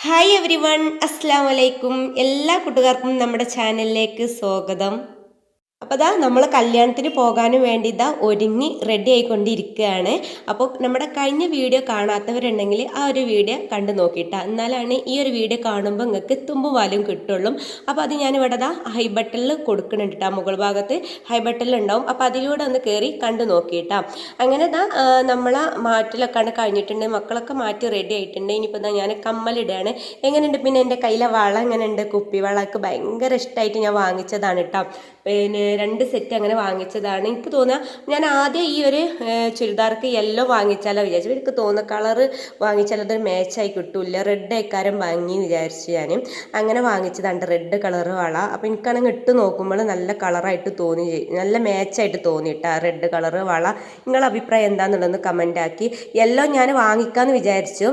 Hi every one അസ്സാം വലൈക്കും എല്ലാ കൂട്ടുകാർക്കും നമ്മുടെ ചാനലിലേക്ക് സ്വാഗതം അപ്പോൾ ദാ നമ്മൾ കല്യാണത്തിന് പോകാനും വേണ്ടി ഇതാ ഒരുങ്ങി റെഡി ആയിക്കൊണ്ടിരിക്കുകയാണ്. അപ്പോൾ നമ്മുടെ കഴിഞ്ഞ വീഡിയോ കാണാത്തവരുണ്ടെങ്കിൽ ആ ഒരു വീഡിയോ കണ്ടു നോക്കിയിട്ടാ. എന്നാലാണ് ഈ ഒരു വീഡിയോ കാണുമ്പോൾ നിങ്ങൾക്ക് തുമ്പും വാലും കിട്ടുള്ളൂ. അപ്പോൾ അത് ഇവിടെ ദാ ഹൈ ബട്ടണിൽ കൊടുക്കുന്നുണ്ട് കേട്ടോ മുകൾ ഭാഗത്ത്. ഹൈ ബട്ടണിൽ ഉണ്ടാവും. അപ്പോൾ അതിലൂടെ ഒന്ന് കയറി കണ്ടു നോക്കിയിട്ടാ. അങ്ങനെ ദാ നമ്മൾ നമ്മളെ മാറ്റിലൊക്കെ ആണ് കഴിഞ്ഞിട്ടുണ്ട്. മക്കളൊക്കെ മാറ്റി റെഡി ആയിട്ടുണ്ട്. ഇനിയിപ്പോൾ ഞാൻ കമ്മലിടുകയാണ് എങ്ങനെയുണ്ട്? പിന്നെ എന്റെ കയ്യിലെ വള എങ്ങനെയുണ്ട്? കുപ്പി വളമൊക്കെ ഭയങ്കര ഇഷ്ടമായിട്ട് ഞാൻ വാങ്ങിച്ചതാണ് കേട്ടോ പിന്നെ രണ്ട് സെറ്റ് അങ്ങനെ വാങ്ങിച്ചതാണ്. എനിക്ക് തോന്നുക ഞാൻ ആദ്യം ഈ ഒരു ചുരിദാർക്ക് യെല്ലോ വാങ്ങിച്ചാലോ വിചാരിച്ചു എനിക്ക് തോന്നുന്ന കളറ് വാങ്ങിച്ചാൽ അതൊരു മാച്ചായി കിട്ടൂല റെഡ് ആയിക്കാരം വാങ്ങി വിചാരിച്ചു ഞാൻ അങ്ങനെ വാങ്ങിച്ചതാണ് റെഡ് കളറ് വള. അപ്പോൾ എനിക്കാണെങ്കിൽ ഇട്ട് നോക്കുമ്പോൾ നല്ല കളറായിട്ട് തോന്നി. നല്ല മാച്ചായിട്ട് തോന്നിയിട്ടാ റെഡ് കളറ് വള. നിങ്ങളുടെ അഭിപ്രായം എന്താണെന്നുള്ളതെന്ന് കമന്റ് ആക്കി. യെല്ലോ ഞാൻ വാങ്ങിക്കാമെന്ന് വിചാരിച്ചു.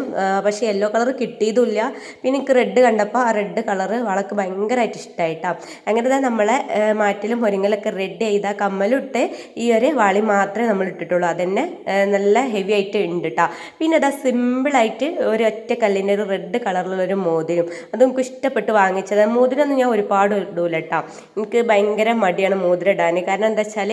പക്ഷേ യെല്ലോ കളർ കിട്ടിയതുമില്ല പിന്നെ എനിക്ക് റെഡ് കണ്ടപ്പോൾ ആ റെഡ് കളറ് വളക്ക് ഭയങ്കരമായിട്ട് ഇഷ്ടമായിട്ടാണ് അങ്ങനെ തന്നെ നമ്മളെ മാറ്റിലും മുരിങ്ങലൊക്കെ റെഡ് ചെയ്ത കമ്മലിട്ട് ഈ ഒരു വാളി മാത്രമേ നമ്മൾ ഇട്ടിട്ടുള്ളൂ. അതന്നെ നല്ല ഹെവി ആയിട്ട് ഉണ്ട് കേട്ടോ പിന്നെ അതാ സിമ്പിളായിട്ട് ഒരു ഒറ്റ കല്ലിന്റെ ഒരു റെഡ് കളറിലുള്ള ഒരു മോതിരം. അത് നമുക്ക് ഇഷ്ടപ്പെട്ട് വാങ്ങിച്ചത്. മോതിരമൊന്നും ഞാൻ ഒരുപാട് ഇടൂല കേട്ടോ എനിക്ക് ഭയങ്കര മടിയാണ് മോതിരം ഇടാൻ കാരണം എന്താ വെച്ചാൽ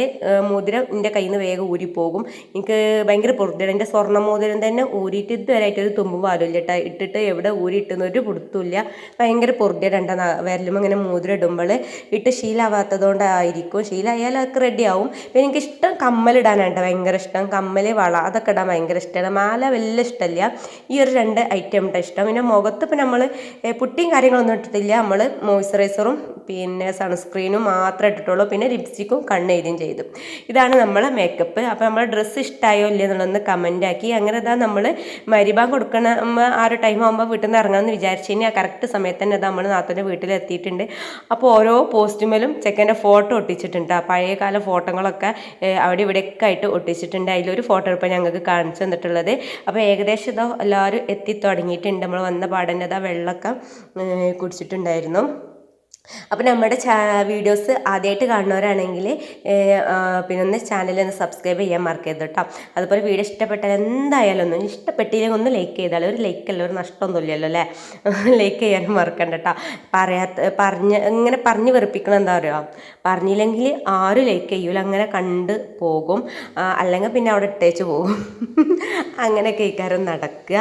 മോതിരം എന്റെ കയ്യിൽ നിന്ന് വേഗം ഊരിപ്പോകും എനിക്ക് ഭയങ്കര പൊറുതിയാണ്. എന്റെ സ്വർണ മോതിരം തന്നെ ഊരിയിട്ട് ഇതുവരെയായിട്ട് ഒരു തുമ്പും പാലില്ല കേട്ടോ ഇട്ടിട്ട് എവിടെ ഊരിയിട്ടുന്ന ഒരു പിടുത്തമില്ല ഭയങ്കര പൊറുതിയാണ് എന്റെ വിരലും ഇങ്ങനെ മോതിരം ഇടുമ്പോൾ ഇട്ട് ശീലമാവാത്തതുകൊണ്ടായിരിക്കും. ശീലമായാൽ അതൊക്കെ റെഡി ആവും. പിന്നെ എനിക്ക് ഇഷ്ടം കമ്മലിടാനാണ് ഭയങ്കര ഇഷ്ടം. കമ്മൽ വള അതൊക്കെ ഇടാൻ ഭയങ്കര ഇഷ്ടമാണ് മാല വലിയ ഇഷ്ടമില്ല ഈ ഒരു രണ്ട് ഐറ്റം ഇട്ട ഇഷ്ടം. പിന്നെ മുഖത്ത് ഇപ്പം നമ്മൾ പുട്ടിയും കാര്യങ്ങളൊന്നും ഇട്ടിട്ടില്ല. നമ്മൾ മോയ്സ്ചറൈസറും പിന്നെ സൺസ്ക്രീനും മാത്രമേ ഇട്ടിട്ടുള്ളൂ. പിന്നെ ലിപ്സ്റ്റിക്കും കണ്ണെഴുതിയും ചെയ്തു. ഇതാണ് നമ്മളെ മേക്കപ്പ് അപ്പോൾ നമ്മളെ ഡ്രസ്സ് ഇഷ്ടമായോ ഇല്ലയോ എന്നുള്ളതൊന്ന് കമന്റ് ആക്കി. അങ്ങനെ ഇതാ നമ്മൾ മരിബാൻ കൊടുക്കണ ആ ഒരു ടൈം ആകുമ്പോൾ വീട്ടിൽ നിന്ന് ഇറങ്ങാമെന്ന് വിചാരിച്ചു കഴിഞ്ഞാൽ കറക്റ്റ് സമയത്ത് തന്നെ നമ്മൾ നാത്തൂന്റെ വീട്ടിലെത്തിയിട്ടുണ്ട്. അപ്പോൾ ഓരോ പോസ്റ്റുമേലും ചെക്കന്റെ ഫോട്ടോ ഒട്ടിച്ചിട്ടുണ്ട്. ആ പഴയകാല ഫോട്ടോകളൊക്കെ അവിടെ ഇവിടെയൊക്കെ ആയിട്ട് ഒട്ടിച്ചിട്ടുണ്ട്. അതിലൊരു ഫോട്ടോ ഇപ്പോൾ ഞങ്ങൾക്ക് കാണിച്ചു തന്നിട്ടുള്ളത്. അപ്പോൾ ഏകദേശം ഇതോ എല്ലാവരും എത്തി തുടങ്ങിയിട്ടുണ്ട്. നമ്മൾ വന്ന പാടന്റെ ഇതാ വെള്ളമൊക്കെ കുടിച്ചിട്ടുണ്ടായിരുന്നു. അപ്പോൾ നമ്മുടെ വീഡിയോസ് ആദ്യമായിട്ട് കാണുന്നവരാണെങ്കിൽ പിന്നെ ഒന്ന് ചാനൽ ഒന്ന് സബ്സ്ക്രൈബ് ചെയ്യാൻ മറക്കരുത് കേട്ടോ അതുപോലെ വീഡിയോ ഇഷ്ടപ്പെട്ടാൽ എന്തായാലും ഒന്നും ഇഷ്ടപ്പെട്ടില്ലെങ്കിൽ ഒന്ന് ലൈക്ക് ചെയ്താൽ ഒരു ലൈക്ക് അല്ല ഒരു നഷ്ടമൊന്നുമില്ലല്ലോ അല്ലേ? ലൈക്ക് ചെയ്യാനും മറക്കണ്ട കേട്ടോ പറയാത്ത പറഞ്ഞ് ഇങ്ങനെ പറഞ്ഞ് വെറുപ്പിക്കണം എന്താ പറയുക പറഞ്ഞില്ലെങ്കിൽ ആരും ലൈക്ക് ചെയ്യൂല. അങ്ങനെ കണ്ട് പോകും. അല്ലെങ്കിൽ പിന്നെ അവിടെ ഇട്ടേച്ച് പോകും. അങ്ങനെ ഇക്കാരം നടക്കുക.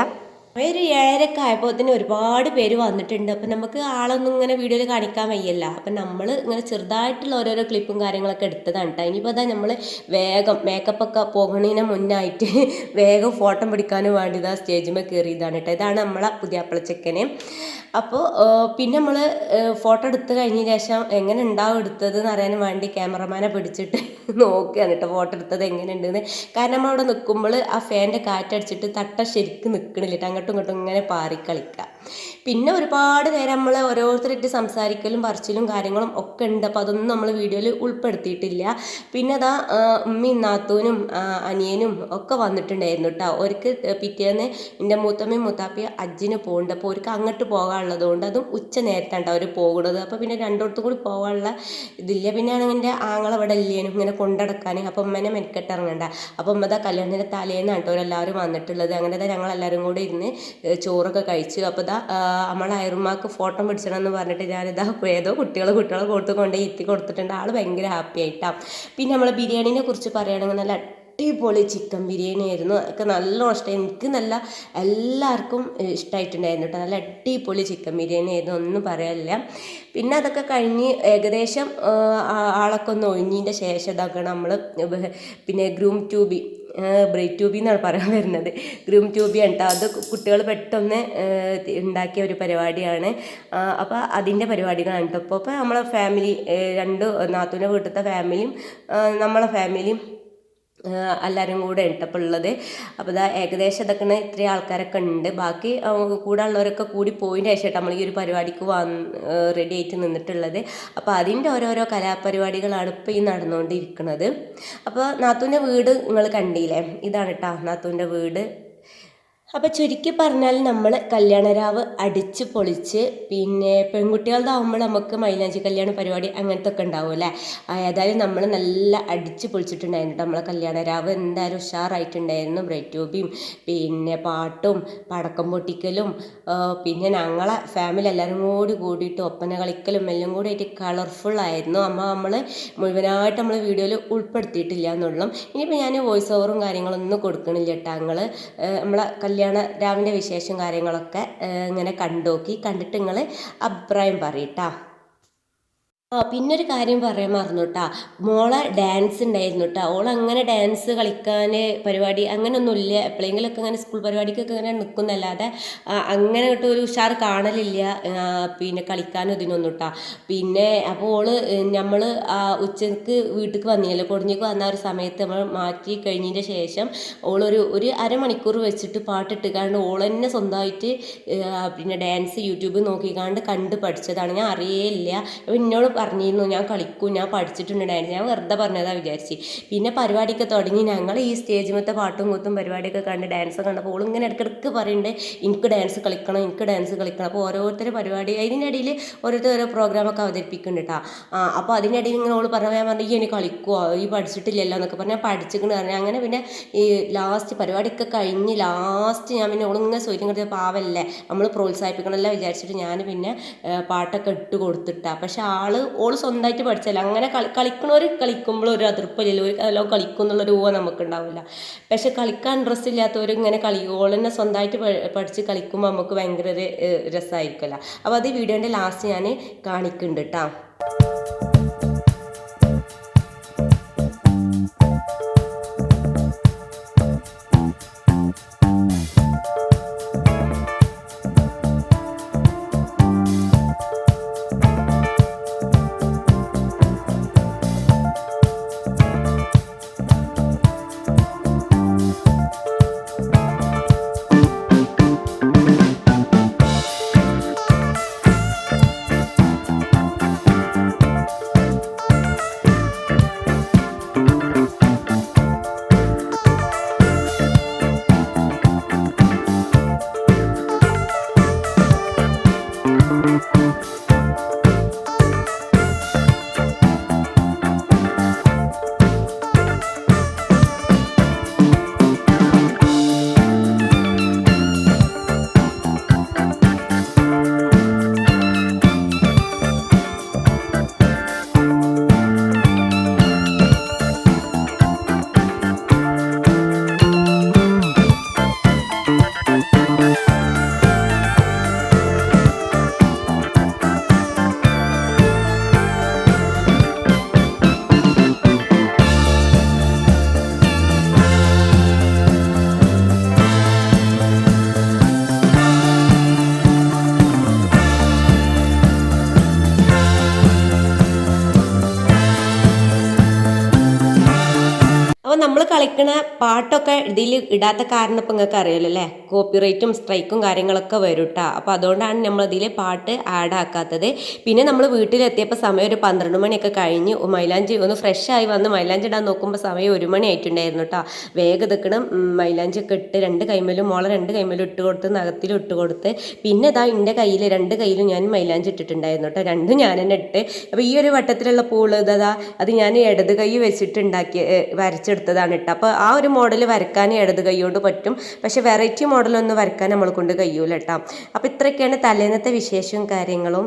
ഒരു ഏഴരക്ക് തന്നെ ഒരുപാട് പേര് വന്നിട്ടുണ്ട്. അപ്പം നമുക്ക് ആളൊന്നും ഇങ്ങനെ വീഡിയോയിൽ കാണിക്കാൻ വയ്യല്ല. അപ്പം നമ്മൾ ഇങ്ങനെ ചെറുതായിട്ടുള്ള ഓരോരോ ക്ലിപ്പും കാര്യങ്ങളൊക്കെ എടുത്തതാണ് കേട്ടോ ഇനിയിപ്പോൾ അതാ നമ്മൾ വേഗം മേക്കപ്പ് ഒക്കെ പോകുന്നതിന് മുന്നായിട്ട് വേഗം ഫോട്ടോ പിടിക്കാനും വേണ്ടി ഇതാ സ്റ്റേജിൽ കയറിയതാണ് കേട്ടോ ഇതാണ് നമ്മളെ പുതിയ ചെക്കനെ. അപ്പോൾ പിന്നെ നമ്മൾ ഫോട്ടോ എടുത്ത് കഴിഞ്ഞ ശേഷം എങ്ങനെ ഉണ്ടാവും എടുത്തത് എന്ന് അറിയാൻ വേണ്ടി ക്യാമറമാനെ പിടിച്ചിട്ട് നോക്കുകയാണ് കേട്ടോ ഫോട്ടോ എടുത്തത് എങ്ങനെയുണ്ടെന്ന്. കാരണം നമ്മളവിടെ നിൽക്കുമ്പോൾ ആ ഫാന്റെ കാറ്റടിച്ചിട്ട് തട്ട ശരിക്കും നിൽക്കണില്ല ട്ടോ. അങ്ങോട്ടും ഇങ്ങോട്ടും ഇങ്ങനെ പാറി കളിക്കുക പിന്നെ ഒരുപാട് നേരം നമ്മൾ ഓരോരുത്തരായിട്ട് സംസാരിക്കലും പറച്ചിലും കാര്യങ്ങളും ഒക്കെ ഉണ്ട്. അപ്പോൾ അതൊന്നും നമ്മൾ വീഡിയോയിൽ ഉൾപ്പെടുത്തിയിട്ടില്ല. പിന്നെ അതാ ഉമ്മി നാത്തൂനും അനിയനും ഒക്കെ വന്നിട്ടുണ്ടായിരുന്നു കേട്ടോ അവർക്ക് പിറ്റേന്ന് എന്റെ മൂത്തമ്മയും മൂത്താപ്പിയും അജ്ജിന് പോകുന്നുണ്ട് അപ്പോൾ അവർക്ക് അങ്ങോട്ട് പോകാനുള്ളത് കൊണ്ട് അതും ഉച്ച നേരത്താണ് അവർ പോകുന്നത്. അപ്പോൾ പിന്നെ രണ്ടിടത്തും കൂടി പോകാനുള്ള ഇതില്ല. പിന്നെ എന്റെ ആങ്ങളവിടെ ഇല്ലേനും. ഇങ്ങനെ കൊണ്ടടക്കാൻ അപ്പോൾ ഉമ്മനെ മെനക്കെട്ട് ഇറങ്ങണ്ട. അപ്പോൾ ഉമ്മ കല്യാണത്തിന്റെ തലേന്നാണ് കേട്ടോ എല്ലാവരും വന്നിട്ടുള്ളത്. അങ്ങനെ എല്ലാവരും കൂടി ഇരുന്ന് ചോറൊക്കെ കഴിച്ചു. അപ്പോൾ ഇതാ നമ്മളെ അയറുമാക്ക് ഫോട്ടോ പിടിച്ചണം എന്ന് പറഞ്ഞിട്ട് ഞാനിതാ ഏതോ കുട്ടികൾ കുട്ടികളെ കൊടുത്ത് കൊണ്ട് ഇരുത്തി കൊടുത്തിട്ടുണ്ട്. ആൾ ഭയങ്കര ഹാപ്പി ആയിട്ടാണ് പിന്നെ നമ്മൾ ബിരിയാണീനെ കുറിച്ച് പറയുകയാണെങ്കിൽ നല്ല അടിപൊളി ചിക്കൻ ബിരിയാണി ആയിരുന്നു. ഒക്കെ നല്ല ഇഷ്ടമായി. എനിക്ക് നല്ല എല്ലാവർക്കും ഇഷ്ടമായിട്ടുണ്ടായിരുന്നു കേട്ടോ. നല്ല അടിപൊളി ചിക്കൻ ബിരിയാണി ആയിരുന്നു. ഒന്നും പറയാനില്ല. പിന്നെ അതൊക്കെ കഴിഞ്ഞ് ഏകദേശം ആളൊക്കെ ഒന്ന് ഒഴിഞ്ഞതിന്റെ ശേഷം ഇതാക്കണം നമ്മൾ പിന്നെ ഗ്രൂം ട്യൂബി ബ്രേക്ക് ട്യൂബി എന്നാണ് പറയാൻ വരുന്നത്. ഗ്രൂം ട്യൂബി കേട്ടോ അത് കുട്ടികൾ പെട്ടെന്ന് ഉണ്ടാക്കിയ ഒരു പരിപാടിയാണ്. അപ്പോൾ അതിന്റെ പരിപാടികളാണ് കേട്ടോ അപ്പോൾ നമ്മളെ ഫാമിലി രണ്ട് നാത്തൂന്റെ വീട്ടിലത്തെ ഫാമിലിയും നമ്മളെ ഫാമിലിയും എല്ലാവരും കൂടെ ഉണ്ട് അപ്പോൾ ഉള്ളത്. അപ്പോൾ ഇതാ ഏകദേശം ഇതൊക്കെ ഇത്രയും ആൾക്കാരൊക്കെ ഉണ്ട്. ബാക്കി കൂടെ ഉള്ളവരൊക്കെ കൂടി പോയിന്റെ ശേഷം നമ്മൾ ഈ ഒരു പരിപാടിക്ക് വന്ന് റെഡി ആയിട്ട് നിന്നിട്ടുള്ളത്. അപ്പോൾ അതിന്റെ ഓരോരോ കലാപരിപാടികളാണ് ഇപ്പോൾ ഈ നടന്നുകൊണ്ടിരിക്കുന്നത് അപ്പോൾ നാത്തൂന്റെ വീട് നിങ്ങൾ കണ്ടില്ലേ? ഇതാണ് കേട്ടോ നാത്തൂന്റെ വീട്. അപ്പോൾ ചുരുക്കി പറഞ്ഞാൽ നമ്മൾ കല്യാണരാവ് അടിച്ച് പൊളിച്ച് പിന്നെ പെൺകുട്ടികളതാവുമ്പോൾ നമുക്ക് മൈലാഞ്ചി കല്യാണ പരിപാടി അങ്ങനത്തെ ഒക്കെ ഉണ്ടാവും ഏതായാലും നമ്മൾ നല്ല അടിച്ച് പൊളിച്ചിട്ടുണ്ടായിരുന്നു നമ്മളെ കല്യാണരാവ്. എന്തായാലും ഉഷാറായിട്ടുണ്ടായിരുന്നു. ബ്രൈറ്റ് ട്യൂബിയും പിന്നെ പാട്ടും പടക്കം പൊട്ടിക്കലും പിന്നെ ഞങ്ങളെ ഫാമിലി എല്ലാവരും കൂടി കൂടിയിട്ട് ഒപ്പന കളിക്കലും എല്ലാം കൂടി ആയിട്ട് കളർഫുൾ ആയിരുന്നു. അമ്മ നമ്മൾ മുഴുവനായിട്ട് നമ്മൾ വീഡിയോയിൽ ഉൾപ്പെടുത്തിയിട്ടില്ല എന്നുള്ളൂ ഇനിയിപ്പോൾ ഞാൻ വോയിസ് ഓവറും കാര്യങ്ങളൊന്നും കൊടുക്കണില്ല കേട്ടോ ഞങ്ങൾ നമ്മളെ കല്യാണം കല്യാണ രാവിന്റെ വിശേഷം കാര്യങ്ങളൊക്കെ ഇങ്ങനെ കണ്ടു നോക്കി കണ്ടിട്ട് നിങ്ങൾ അഭിപ്രായം പറയട്ടാ ആ പിന്നൊരു കാര്യം പറയാൻ മറന്നു കേട്ടാ മോളെ ഡാൻസ് ഉണ്ടായിരുന്നു കേട്ടോ ഓൾ അങ്ങനെ ഡാൻസ് കളിക്കാൻ പരിപാടി അങ്ങനെയൊന്നുമില്ല എപ്പോഴെങ്കിലുമൊക്കെ അങ്ങനെ സ്കൂൾ പരിപാടിക്കൊക്കെ അങ്ങനെ നിൽക്കുന്നല്ലാതെ അങ്ങനെ കേട്ടോ ഒരു ഉഷാർ കാണലില്ല. പിന്നെ കളിക്കാനും ഇതിനൊന്നും കേട്ടോ പിന്നെ അപ്പോൾ ഓൾ നമ്മൾ ഉച്ചയ്ക്ക് വീട്ടിലേക്ക് വന്നില്ലല്ലോ കൊടിഞ്ഞേക്ക് വന്ന ഒരു സമയത്ത് നമ്മൾ മാറ്റി കഴിഞ്ഞതിന്റെ ശേഷം ഓളൊരു ഒരു അരമണിക്കൂർ വെച്ചിട്ട് പാട്ടിട്ട് കാരണം ഓൾ തന്നെ സ്വന്തമായിട്ട് പിന്നെ ഡാൻസ് യൂട്യൂബ് നോക്കിക്കാണ്ട് കണ്ട് പഠിച്ചതാണ്. ഞാൻ അറിയേ അറിയേയില്ല എന്നോട് പറഞ്ഞിരുന്നു ഞാൻ കളിക്കും ഞാൻ പഠിച്ചിട്ടുണ്ടായിരുന്നു ഞാൻ വെറുതെ പറഞ്ഞതാണ് വിചാരിച്ച്. പിന്നെ പരിപാടിയൊക്കെ തുടങ്ങി ഞങ്ങൾ ഈ സ്റ്റേജ് മൊത്തം പാട്ടും കൂത്തും പരിപാടിയൊക്കെ കണ്ട് ഡാൻസ് കണ്ടപ്പോൾ ഇങ്ങനെ ഇടയ്ക്കിടയ്ക്ക് പറയുന്നുണ്ട് എനിക്ക് ഡാൻസ് കളിക്കണം എനിക്ക് ഡാൻസ് കളിക്കണം. അപ്പോൾ ഓരോരുത്തർ പരിപാടി അതിനിടയിൽ ഓരോരുത്തർ ഓരോ പ്രോഗ്രാമൊക്കെ അവതരിപ്പിക്കുന്നുണ്ട് കേട്ടോ അപ്പോൾ അതിനിടയിൽ ഇങ്ങനെ ഓൾ പറഞ്ഞാൽ ഞാൻ പറഞ്ഞു ഈ എനിക്ക് കളിക്കുമോ ഈ പഠിച്ചിട്ടില്ലല്ലോ എന്നൊക്കെ പറഞ്ഞാൽ പഠിച്ചിട്ടുണ്ട് പറഞ്ഞു. അങ്ങനെ പിന്നെ ഈ ലാസ്റ്റ് പരിപാടിയൊക്കെ കഴിഞ്ഞ് ലാസ്റ്റ് ഞാൻ പിന്നെ ഓളിങ്ങനെ സ്വയം കിട്ടിയ പാവല്ലേ നമ്മൾ പ്രോത്സാഹിപ്പിക്കണമല്ലോ വിചാരിച്ചിട്ട് ഞാൻ പിന്നെ പാട്ടൊക്കെ ഇട്ട് കൊടുത്തിട്ടാ. പക്ഷേ ആൾ ഓൾ സ്വന്തമായിട്ട് പഠിച്ചല്ല അങ്ങനെ കളി കളിക്കണവർ കളിക്കുമ്പോൾ ഒരു അതിർപ്പില്ല ഒരു എല്ലാം കളിക്കും എന്നുള്ളൊരു ഊഹ നമുക്കുണ്ടാവില്ല. പക്ഷെ കളിക്കാൻ ഇൻട്രസ്റ്റ് ഇല്ലാത്തവർ ഇങ്ങനെ കളി ഓൾ തന്നെ സ്വന്തമായിട്ട് പഠിച്ച് കളിക്കുമ്പോൾ നമുക്ക് ഭയങ്കര ഒരു രസമായിരിക്കുമല്ലോ അപ്പോൾ അത് വീഡിയോന്റെ ലാസ്റ്റ് ഞാൻ കാണിക്കുന്നുണ്ട് കേട്ടോ അപ്പോൾ നമ്മൾ കളിക്കണ പാട്ടൊക്കെ ഇതിൽ ഇടാത്ത കാരണം ഇപ്പം നിങ്ങൾക്ക് അറിയാലോ അല്ലേ? കോപ്പിറൈറ്റും സ്ട്രൈക്കും കാര്യങ്ങളൊക്കെ വരും കേട്ടോ അപ്പോൾ അതുകൊണ്ടാണ് നമ്മൾ ഇതിൽ പാട്ട് ആഡ് ആക്കാത്തത്. പിന്നെ നമ്മൾ വീട്ടിലെത്തിയപ്പോൾ സമയം ഒരു പന്ത്രണ്ട് മണിയൊക്കെ കഴിഞ്ഞ് മൈലാഞ്ചി ഒന്ന് ഫ്രഷ് ആയി വന്ന് മൈലാഞ്ചി ഇടാൻ നോക്കുമ്പോൾ സമയം ഒരു മണി ആയിട്ടുണ്ടായിരുന്നു കേട്ടോ വേഗം ഇതൊക്കണം മൈലാഞ്ചി ഒക്കെ ഇട്ട് രണ്ട് കൈമലും മോളെ രണ്ട് കൈമലും ഇട്ട് കൊടുത്ത് നഖത്തിലും ഇട്ട് കൊടുത്ത് പിന്നെ ഇതാ എന്റെ കയ്യിൽ രണ്ട് കയ്യിലും ഞാൻ മൈലാഞ്ചി ഇട്ടിട്ടുണ്ടായിരുന്നു കേട്ടോ രണ്ടും ഞാൻ തന്നെ ഇട്ട്. അപ്പോൾ ഈ ഒരു വട്ടത്തിലുള്ള പൂൾ ഇതാ അത് ഞാൻ ഇടത് കൈ വെച്ചിട്ടുണ്ടാക്കി വരച്ചെടുത്ത് എടുത്തതാണ് കേട്ടോ. അപ്പോൾ ആ ഒരു മോഡൽ വരക്കാൻ ഇടത് കൈയോട് പറ്റും. പക്ഷെ വെറൈറ്റി മോഡലൊന്നും വരക്കാൻ നമ്മളെ കൊണ്ട് കഴിയൂല കേട്ടോ. അപ്പോൾ ഇത്രയൊക്കെയാണ് തലേന്നത്തെ വിശേഷവും കാര്യങ്ങളും.